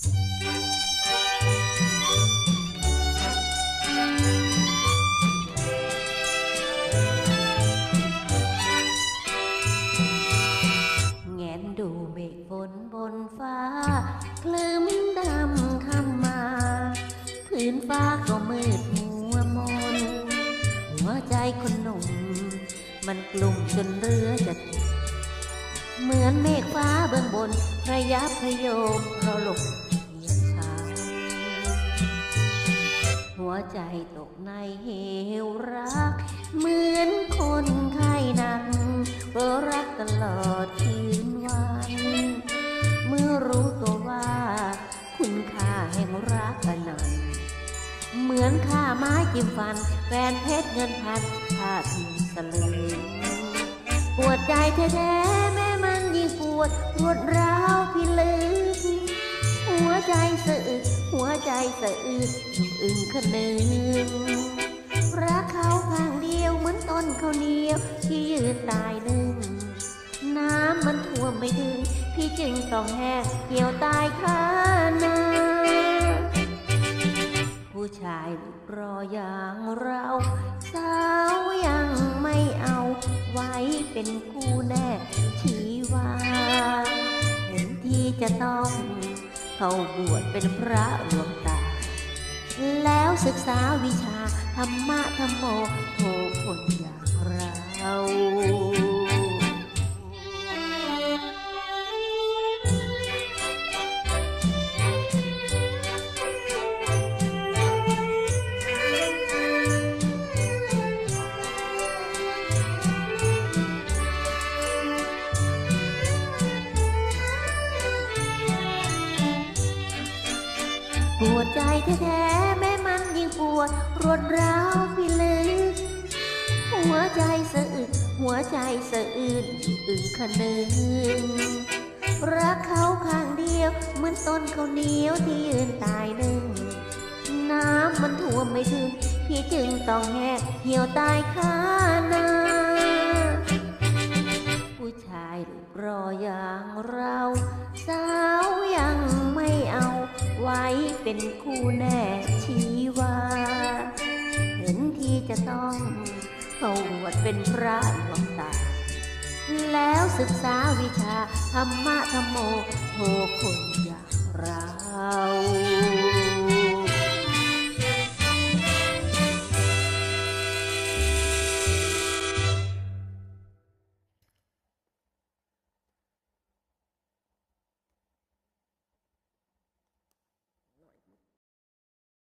แงนดูเมฆฝนบนฟ้า คลืมดำคำมาพื้นฟ้าก็มืดมัวมน หัวใจคนหนุ่ม มันกลุ่มจนเรือจะติดเหมือนเมฆฟ้าเบื้องบนระยับพยมเราะลม วใจตกในเหวรัก เหมือนคนไข้หนักเพราะรักตลอดคืนวัน เมื่อรู้ตัวว่า คุณค่าแห่งรักอนันเหมือนค่าไม้จิ้มฟันแฟนเพชรเงินพันค่าเพียงสลึงปวดใจแท้ๆแม้มันยิ่งปวดปวดร้าว ใจสะอึกหัวใจสะอึกอยู่อึงคนึงรักเขาข้างเดียวเหมือนต้นข้าวเหนียวที่ยืนตายหนึ่ง น้ำมันท่วมไม่ถึง พี่จึงต้องแห้งเหี่ยวตายคานาผู้ชายรูปรออย่างเราสาวยังไม่เอาไว้เป็นคู่แน่ชีวาเห็นที่จะต้อง เข้าบวชเป็นพระหลวงตา แล้วศึกษาวิชาธรรมะธรรมโมโหคนอย่างเรา ปวดใจแท้ๆแม้มันยิ่งปวดรวดร้าวพิลึก หัวใจสะอึกหัวใจสะอื้นอยู่อึงคะนึงรักเขาข้างเดียว เหมือนต้นข้าวเหนียวที่ยืนตายหนึ่ง น้ำมันท่วมไม่ถึง พี่จึงต้องแห้งเหี่ยวตายคานา เป็นคู่แน่ชีวา เห็นที่จะต้องเข้าบวชเป็นพระหลวงตา แล้วศึกษาวิชาธรรมะธรรมโมโหคนอย่างเรา